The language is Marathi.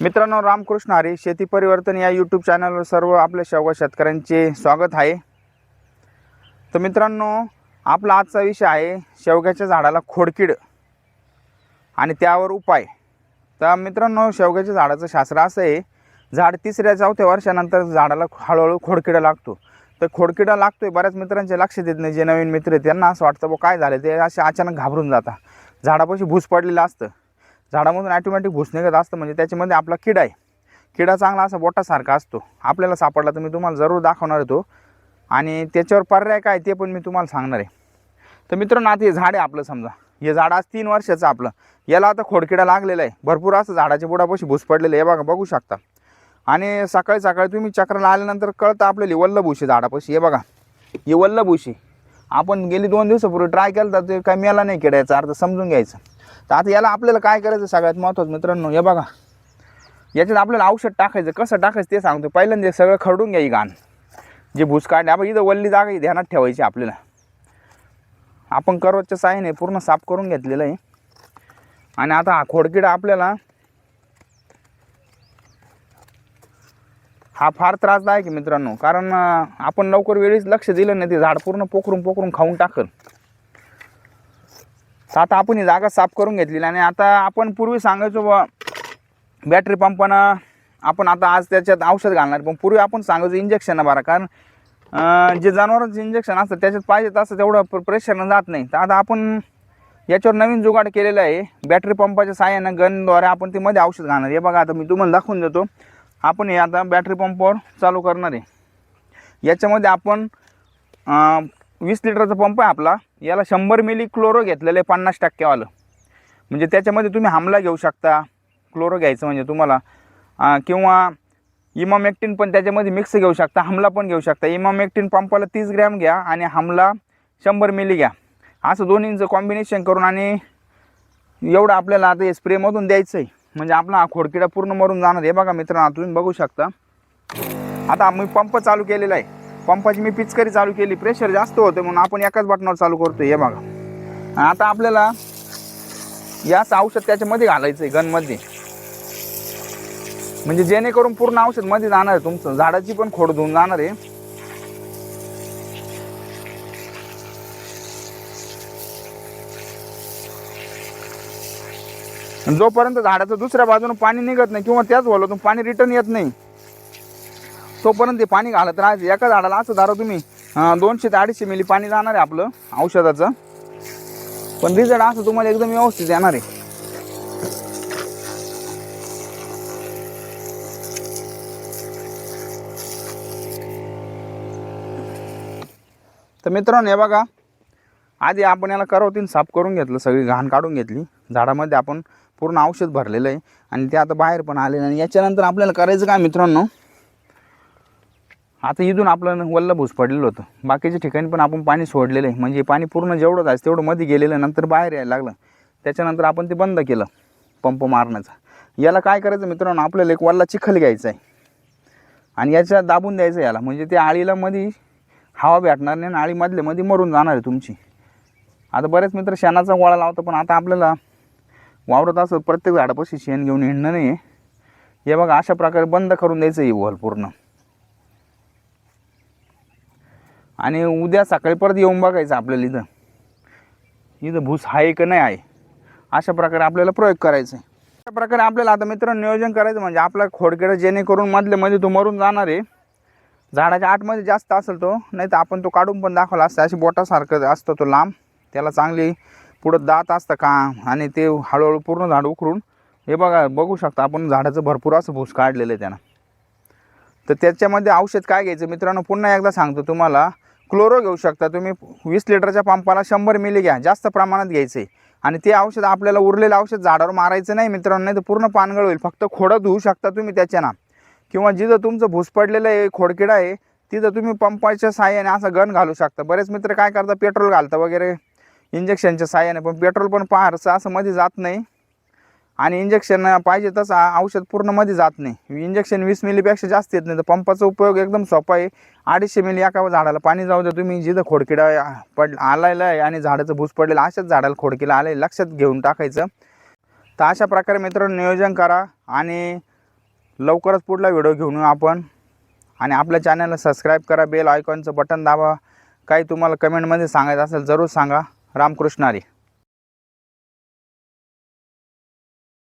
मित्रांनो रामकृष्ण हरी शेती परिवर्तन या यूट्यूब चॅनलवर सर्व आपल्या सर्व शेतकऱ्यांचे स्वागत आहे. तर मित्रांनो आपला आजचा विषय आहे शेवग्याच्या झाडाला खोडकीड आणि त्यावर उपाय. तर मित्रांनो शेवग्याच्या झाडाचं शास्त्र असं आहे झाड तिसऱ्या चौथ्या वर्षानंतर झाडाला हळूहळू खोडकिडा लागतो. तर खोडकिडा लागतोय बऱ्याच मित्रांचे लक्ष देत नाही जे नवीन मित्र आहेत त्यांना असं वाटतं बो काय झालं? ते असे अचानक घाबरून जातात. झाडापाशी भूस पडलेलं असतं. झाडामधून ॲटोमॅटिक भूस निघत असतं म्हणजे त्याच्यामध्ये आपला किडा आहे. किडा चांगला असा बोटासारखा असतो. आपल्याला सापडला तर मी तुम्हाला जरूर दाखवणार आहे तो. आणि त्याच्यावर पर्याय काय ते पण मी तुम्हाला सांगणार आहे. तर मित्रांनो आता हे झाड आहे आपलं समजा. हे झाड आज तीन वर्षाचं आपलं. याला आता खोडकिडा लागलेला आहे. भरपूर असं झाडाच्या बुडापाशी भूस पडलेलं आहे. हे बघा बघू शकता. आणि सकाळी सकाळी तुम्ही चक्राला आल्यानंतर कळतं आपल्याला वल्लभूशी झाडापाशी. हे बघा हे वल्लभूशी आपण गेली दोन दिवसापूर्वी ट्राय केलं तर ते काय मेला नाही किडायचा. अर्थ समजून घ्यायचं. तर आता याला आपल्याला काय करायचं सगळ्यात महत्त्वाचं मित्रांनो हे बघा. याच्यात आपल्याला औषध टाकायचं कसं टाकायचं ते सांगतो. पहिल्यांदा सगळं खरडून घ्या ही घाण. जे भूस काढले आपण इथं वल्ली जागा ही ध्यानात ठेवायची आपल्याला. आपण करवतच्या साह्याने पूर्ण साफ करून घेतलेलं आहे. आणि आता हा खोडकिडा आपल्याला हा फार त्रासदायक आहे मित्रांनो. कारण आपण लवकर वेळीच लक्ष दिलं नाही ते झाड पूर्ण पोखरून पोखरून खाऊन टाकल. तर आता आपण ही जागा साफ करून घेतलेली आणि आता आपण पूर्वी सांगायचो बा बॅटरी पंपानं आपण आता आज त्याच्यात औषध घालणार. पण पूर्वी आपण सांगायचो इंजेक्शन बरा कारण जे जनावरांचं इंजेक्शन असतं त्याच्यात पाहिजे तसं तेवढं प्र प्रेशरनं जात नाही. तर आता आपण याच्यावर नवीन जुगाड केलेला आहे. बॅटरी पंपाच्या साह्यानं गनद्वारे आपण ते मध्ये औषध घालणार. हे बघा आता मी तुम्हाला दाखवून देतो. आपण हे आता बॅटरी पंपावर चालू करणार आहे. याच्यामध्ये आपण वीस लिटरचा पंप आहे आपला. याला शंभर मिली क्लोरो घेतलेलं आहे पन्नास टक्केवालं. म्हणजे त्याच्यामध्ये तुम्ही हमला घेऊ शकता. क्लोरो घ्यायचं म्हणजे तुम्हाला. किंवा इमामेक्टिन पण त्याच्यामध्ये मिक्स घेऊ शकता. हमला पण घेऊ शकता. इमामेक्टिन पंपाला तीस ग्रॅम घ्या आणि हमला शंभर मिली घ्या. असं दोन्हींचं कॉम्बिनेशन करून आणि एवढं आपल्याला आता हे स्प्रेमधून द्यायचं आहे म्हणजे आपला हा खोडकिडा पूर्ण मरून जाणार हे बघा मित्रांनो तुम्ही बघू शकता. आता मी पंप चालू केलेला आहे. पंपाची मी पिचकरी चालू केली. प्रेशर जास्त होतं म्हणून आपण एकाच बटनावर चालू करतो हे बघा. आता आपल्याला याच औषध त्याच्यामध्ये घालायचं आहे गनमध्ये. म्हणजे जेणेकरून पूर्ण औषधमध्ये जाणार आहे तुमचं. झाडाची पण खोड धुवून जाणार आहे. जोपर्यंत झाडाचं दुसऱ्या बाजूने पाणी निघत नाही किंवा त्याच वॉलतून पाणी रिटर्न येत नाही तोपर्यंत ते पाणी घालत राहायचं. एका झाडाला असं धारा तुम्ही दोनशे ते अडीचशे मिली पाणी जाणार आहे आपलं औषधाचं. पण रिझल्ट असं तुम्हाला एकदम व्यवस्थित येणार आहे. तर मित्रांनो हे बघा. आधी आपण याला करवतीन साफ करून घेतलं सगळी घाण काढून घेतली. झाडामध्ये आपण पूर्ण औषध भरलेलं आहे. आणि ते आता बाहेर पण आलेलं आणि याच्यानंतर आपल्याला करायचं काय मित्रांनो? आता इथून आपलं वल्ल भूस पडलेलं होतं. बाकीच्या ठिकाणी पण आपण पाणी सोडलेलं आहे. म्हणजे पाणी पूर्ण जेवढं जायचं तेवढं मध्ये गेलेलं नंतर बाहेर यायला लागलं. त्याच्यानंतर आपण ते बंद केलं पंप मारण्याचा. याला काय करायचं मित्रांनो आपल्याला एक वल्ला चिखल घ्यायचा आहे. आणि याच्या दाबून द्यायचं याला. म्हणजे ते आळीला मध्ये हवा भेटणार नाही आणि आळीमधले मध्ये मरून जाणार आहे तुमची. आता बरेच मित्र शेणाचा गोळा लावतो पण आता आपल्याला वावरत असं प्रत्येक झाडापाशी शेण घेऊन हिंडणं नाही आहे हे बघा अशा प्रकारे बंद करून द्यायचं ही वॉल पूर्ण. आणि उद्या सकाळी परत येऊन बघायचं आपल्याला इथं. इथं भूस आहे का नाही आहे? अशा प्रकारे आपल्याला प्रयोग करायचा. आहे अशा प्रकारे आपल्याला आता मित्र नियोजन करायचं म्हणजे आपला खोडकिडा जेणेकरून मधले मध्ये तो मरून जाणार आहे. झाडाच्या आतमध्ये जास्त असेल तो नाही तर आपण तो काढून पण दाखवला असतं. अशी बोटासारखं असतं तो लांब. त्याला चांगली पुढं दात असतं का? आणि ते हळूहळू पूर्ण झाड उकरून हे बघा बघू शकता आपण झाडाचं भरपूर असं भूस काढलेलं आहे त्यानं. तर त्याच्यामध्ये औषध काय घ्यायचं? मित्रांनो पुन्हा एकदा सांगतो तुम्हाला. क्लोरो घेऊ शकता तुम्ही. वीस लिटरच्या पंपाला शंभर मिली घ्या. जास्त प्रमाणात घ्यायचं आहे आणि ते औषध आपल्याला उरलेलं औषध झाडावर मारायचं नाही मित्रांनो नाही तर पूर्ण पानगळ होईल. फक्त खोडं धुवू शकता तुम्ही त्याच्यानं. किंवा जिथं तुमचं भूस पडलेलं आहे खोडकिडा आहे तिथं तुम्ही पंपाच्या साह्याने असं गन घालू शकता. बरेच मित्र काय करतात पेट्रोल घालता वगैरे. इंजेक्शनच्या साह्याने. पण पेट्रोल पण पारचं असं मध्ये जात नाही. आणि इंजेक्शन पाहिजे तसं औषध पूर्णमध्ये जात नाही. इंजेक्शन वीस मिलीपेक्षा जास्त येत नाही. तर पंपाचा उपयोग एकदम सोपा आहे. अडीचशे मिली एका झाडाला पाणी जाऊ द्या तुम्ही. जिथं खोडकिडा पड आलेला आहे आणि झाडाचं भूस पडलेलं अशाच झाडाला खोडकिला आलं आहे लक्षात घेऊन टाकायचं. तर अशा प्रकारे मित्रांनो नियोजन करा आणि लवकरच पुढला व्हिडिओ घेऊन येऊ आपण. आणि आपल्या चॅनलला सबस्क्राईब करा. बेल आयकॉनचं बटन दाबा. काही तुम्हाला कमेंटमध्ये सांगायचं असेल जरूर सांगा. रामकृष्णारी